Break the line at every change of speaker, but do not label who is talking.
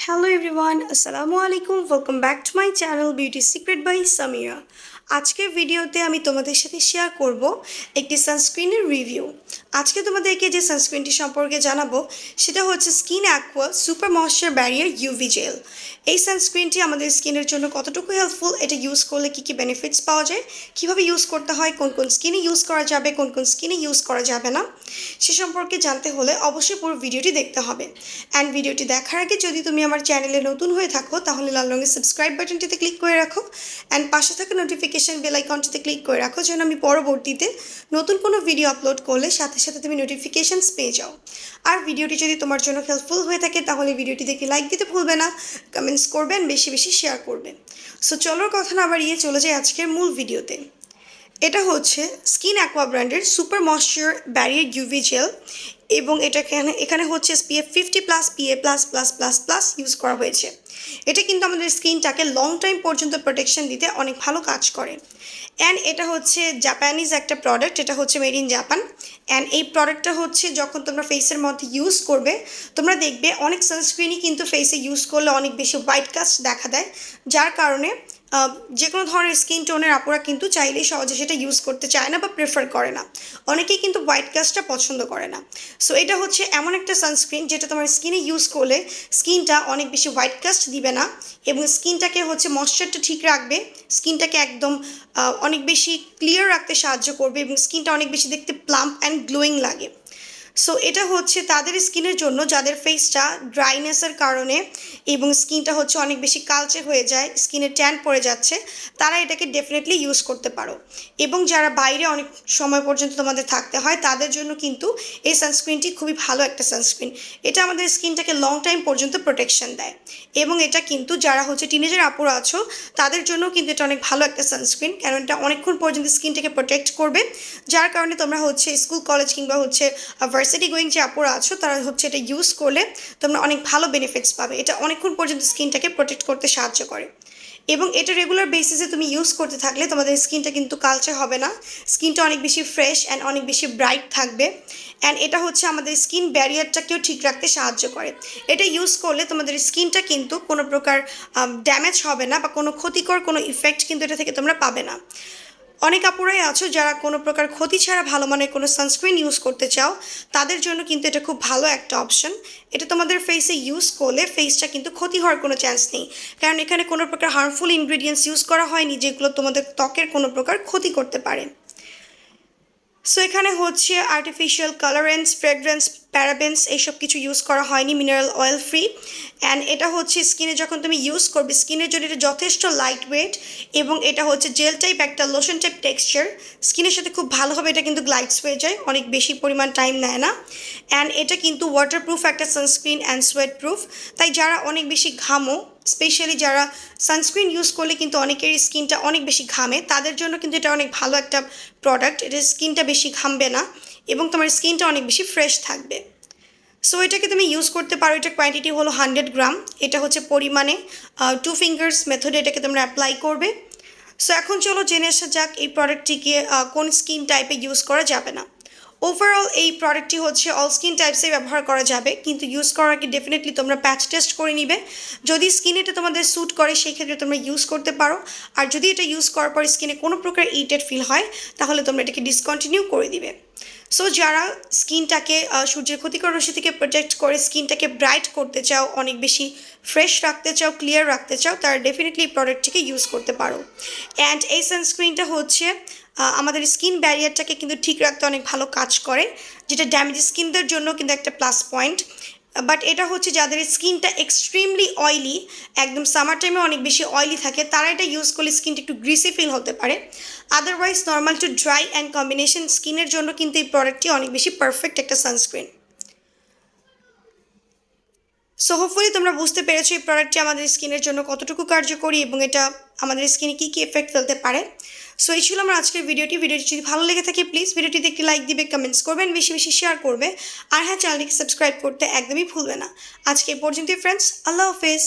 Hello everyone আসসালামু আলাইকুম welcome back to my channel beauty secret by Samira আজকের ভিডিওতে আমি তোমাদের সাথে শেয়ার করব একটি সানস্ক্রিনের রিভিউ আজকে তোমাদেরকে যে সানস্ক্রিনটি সম্পর্কে জানাব, সেটা হচ্ছে skin aqua super moisture barrier UV gel এই সানস্ক্রিনটি আমাদের স্কিনের জন্য কতটুকু হেল্পফুল এটা ইউজ করলে কী কী বেনিফিটস পাওয়া যায়, কীভাবে ইউজ করতে হয়, কোন কোন স্কিনে ইউজ করা যাবে, কোন কোন স্কিনে ইউজ করা যাবে না, সে সম্পর্কে জানতে হলে অবশ্যই পুরো ভিডিওটি দেখতে হবে। অ্যান্ড ভিডিওটি দেখার আগে যদি তুমি আমার চ্যানেলে নতুন হয়ে থাকো, তাহলে লাল রঙের সাবস্ক্রাইব বাটনটিতে ক্লিক করে রাখো অ্যান্ড পাশে থাকা নোটিফিকেশান বেল আইকনটিতে ক্লিক করে রাখো, যেন আমি পরবর্তীতে নতুন কোনো ভিডিও আপলোড করলে সাথে সাথে তুমি নোটিফিকেশানস পেয়ে যাও। আর ভিডিওটি যদি তোমার জন্য হেল্পফুল হয়ে থাকে, তাহলে ভিডিওটি দেখে লাইক দিতে ভুলবে না কমেন্টস করবেন, বেশি বেশি শেয়ার করবেন। সো চলোর কথা না বাড়িয়ে চলে যাই আজকের মূল ভিডিওতে এটা হচ্ছে স্কিন অ্যাকোয়া ব্র্যান্ডের super moisture barrier UV gel এবং এটা এখানে এখানে হচ্ছে SPF fifty plus PA plus plus plus plus use করা হয়েছে। এটা কিন্তু আমাদের স্কিনটাকে লং টাইম পর্যন্ত প্রোটেকশন দিতে অনেক ভালো কাজ করে। অ্যান্ড এটা হচ্ছে জাপানিজ একটা প্রোডাক্ট এটা হচ্ছে মেড ইন জাপান অ্যান্ড এই প্রোডাক্টটা হচ্ছে যখন তোমরা ফেসের মধ্যে ইউজ করবে, তোমরা দেখবে অনেক সানস্ক্রিনই কিন্তু ফেসে ইউজ করলে অনেক বেশি হোয়াইট কাস্ট দেখা দেয়। যার কারণে যে কোনো ধরনের স্কিন টোনের আপুরা কিন্তু চাইলেই সহজে সেটা ইউজ করতে চায় না বা প্রেফার করে না। অনেকেই কিন্তু হোয়াইট কাস্টটা পছন্দ করে না। সো এটা হচ্ছে এমন একটা সানস্ক্রিন যেটা তোমার স্কিনে ইউজ করলে স্কিনটা অনেক বেশি হোয়াইট কাস্ট দিবে না এবং স্কিনটাকে হচ্ছে ময়শ্চারটা ঠিক রাখবে স্কিনটাকে একদম অনেক বেশি ক্লিয়ার রাখতে সাহায্য করবে এবং স্কিনটা অনেক বেশি দেখতে প্লাম্প অ্যান্ড গ্লোয়িং লাগে। সো এটা হচ্ছে তাদের স্কিনের জন্য যাদের ফেসটা ড্রাইনেসের কারণে এবং স্কিনটা হচ্ছে অনেক বেশি কালচে হয়ে যায় স্কিনে ট্যান পড়ে যাচ্ছে, তারা এটাকে ডেফিনেটলি ইউজ করতে পারো। এবং যারা বাইরে অনেক সময় পর্যন্ত তোমাদের থাকতে হয়, তাদের জন্য কিন্তু এই সানস্ক্রিনটি খুবই ভালো একটা সানস্ক্রিন এটা আমাদের স্কিনটাকে লং টাইম পর্যন্ত প্রোটেকশন দেয়। এবং এটা কিন্তু যারা হচ্ছে টিনেজার আপুরা আছো, তাদের জন্য কিন্তু এটা অনেক ভালো একটা সানস্ক্রিন কারণ এটা অনেকক্ষণ পর্যন্ত স্কিনটাকে প্রোটেক্ট করবে। যার কারণে তোমরা হচ্ছে স্কুল কলেজ কিংবা হচ্ছে ভার্সিটি গোয়িং যে আপুরা আছো, তারা হচ্ছে এটা ইউজ করলে তোমরা অনেক ভালো বেনিফিটস পাবে। এটা অনেকক্ষণ পর্যন্ত স্কিনটাকে প্রোটেক্ট করতে সাহায্য করে। এবং এটা রেগুলার বেসিসে তুমি ইউজ করতে থাকলে তোমাদের স্কিনটা কিন্তু কালচে হবে না। স্কিনটা অনেক বেশি ফ্রেশ অ্যান্ড অনেক বেশি ব্রাইট থাকবে। অ্যান্ড এটা হচ্ছে আমাদের স্কিন ব্যারিয়ারটাকেও ঠিক রাখতে সাহায্য করে। এটা ইউজ করলে তোমাদের স্কিনটা কিন্তু কোনো প্রকার ড্যামেজ হবে না বা কোনো ক্ষতিকর কোনো ইফেক্ট কিন্তু এটা থেকে তোমরা পাবে না। অনেক আপুরাই আছো যারা কোনো প্রকার ক্ষতি ছাড়া ভালো মানের কোনো সানস্ক্রিন ইউজ করতে চাও, তাদের জন্য কিন্তু এটা খুব ভালো একটা অপশন এটা তোমাদের ফেসে ইউজ করলে ফেসটা কিন্তু ক্ষতি হওয়ার কোনো চান্স নেই। কারণ এখানে কোনো প্রকার হার্মফুল ইনগ্রিডিয়েন্টস ইউজ করা হয়নি যেগুলো তোমাদের ত্বকের কোনো প্রকার ক্ষতি করতে পারে। সো এখানে হচ্ছে আর্টিফিশিয়াল কালারেন্স ফ্রেগরেন্স প্যারাবেন্স এইসব কিছু ইউজ করা হয়নি মিনারেল অয়েল ফ্রি অ্যান্ড এটা হচ্ছে স্কিনে যখন তুমি ইউজ করবে স্কিনের জন্য এটা যথেষ্ট লাইট ওয়েট এবং এটা হচ্ছে জেল টাইপ একটা লোশন টাইপ টেক্সচার স্কিনের সাথে খুব ভালোভাবে এটা কিন্তু গ্লাইডস হয়ে যায়, অনেক বেশি পরিমাণ টাইম নেয় না। অ্যান্ড এটা কিন্তু ওয়াটারপ্রুফ একটা সানস্ক্রিন অ্যান্ড সোয়েট প্রুফ তাই যারা অনেক বেশি ঘামো স্পেশালি যারা সানস্ক্রিন ইউজ করলে কিন্তু অনেকেরই স্কিনটা অনেক বেশি ঘামে, তাদের জন্য কিন্তু এটা অনেক ভালো একটা প্রোডাক্ট এটা স্কিনটা বেশি ঘামবে না। এবং তোমার স্কিনটা অনেক বেশি ফ্রেশ থাকবে। সো এটাকে তুমি ইউজ করতে পারো, এটা কোয়ান্টিটি হলো হান্ড্রেড গ্রাম এটা হচ্ছে পরিমাণে টু ফিঙ্গার্স মেথডে এটাকে তোমরা অ্যাপ্লাই করবে। সো এখন চলো জেনে আসা যাক এই প্রোডাক্টটিকে কোন স্কিন টাইপে ইউজ করা যাবে না। ওভারঅল এই প্রোডাক্টটি হচ্ছে অল স্কিন টাইপসে ব্যবহার করা যাবে, কিন্তু ইউজ করার আগে ডেফিনেটলি তোমরা প্যাচ টেস্ট করে নিবে। যদি স্কিন এটা তোমাদের স্যুট করে, সেই ক্ষেত্রে তোমরা ইউজ করতে পারো। আর যদি এটা ইউজ করার পর স্কিনে কোনো প্রকার ইরিটেড ফিল হয়, তাহলে তোমরা এটাকে ডিসকন্টিনিউ করে দিবে। সো যারা স্কিনটাকে সূর্যের ক্ষতিকর রশ্মি থেকে প্রোটেক্ট করে স্কিনটাকে ব্রাইট করতে চাও, অনেক বেশি ফ্রেশ রাখতে চাও ক্লিয়ার রাখতে চাও, তারা ডেফিনেটলি এই প্রোডাক্টটিকে ইউজ করতে পারো। অ্যান্ড এই সানস্ক্রিনটা হচ্ছে আমাদের স্কিন ব্যারিয়ারটাকে কিন্তু ঠিক রাখতে অনেক ভালো কাজ করে, যেটা ড্যামেজ স্কিনদের জন্য কিন্তু একটা প্লাস পয়েন্ট বাট এটা হচ্ছে যাদের স্কিনটা এক্সট্রিমলি অয়েলি একদম সামার টাইমে অনেক বেশি অয়েলি থাকে, তারা এটা ইউজ করলে স্কিনটা একটু গ্রিসি ফিল হতে পারে। Otherwise normal to dry and combination স্কিনের জন্য কিন্তু এই প্রোডাক্টটি অনেক বেশি পারফেক্ট একটা সানস্ক্রিন সো হোপফুলি তোমরা বুঝতে পেরেছ এই প্রোডাক্টটি আমাদের স্কিনের জন্য কতটুকু কার্যকরী এবং এটা আমাদের স্কিনে কী কী এফেক্ট ফেলতে পারে। সো এই ছিল আমার আজকের ভিডিওটি। ভিডিওটি যদি ভালো লেগে থাকে প্লিজ ভিডিওটিতে একটি লাইক দিবে কমেন্টস করবেন বেশি বেশি শেয়ার করবে। আর হ্যাঁ চ্যানেলটিকে সাবস্ক্রাইব করতে একদমই ভুলবে না। আজকে পর্যন্তই ফ্রেন্ডস আল্লাহ হাফেজ।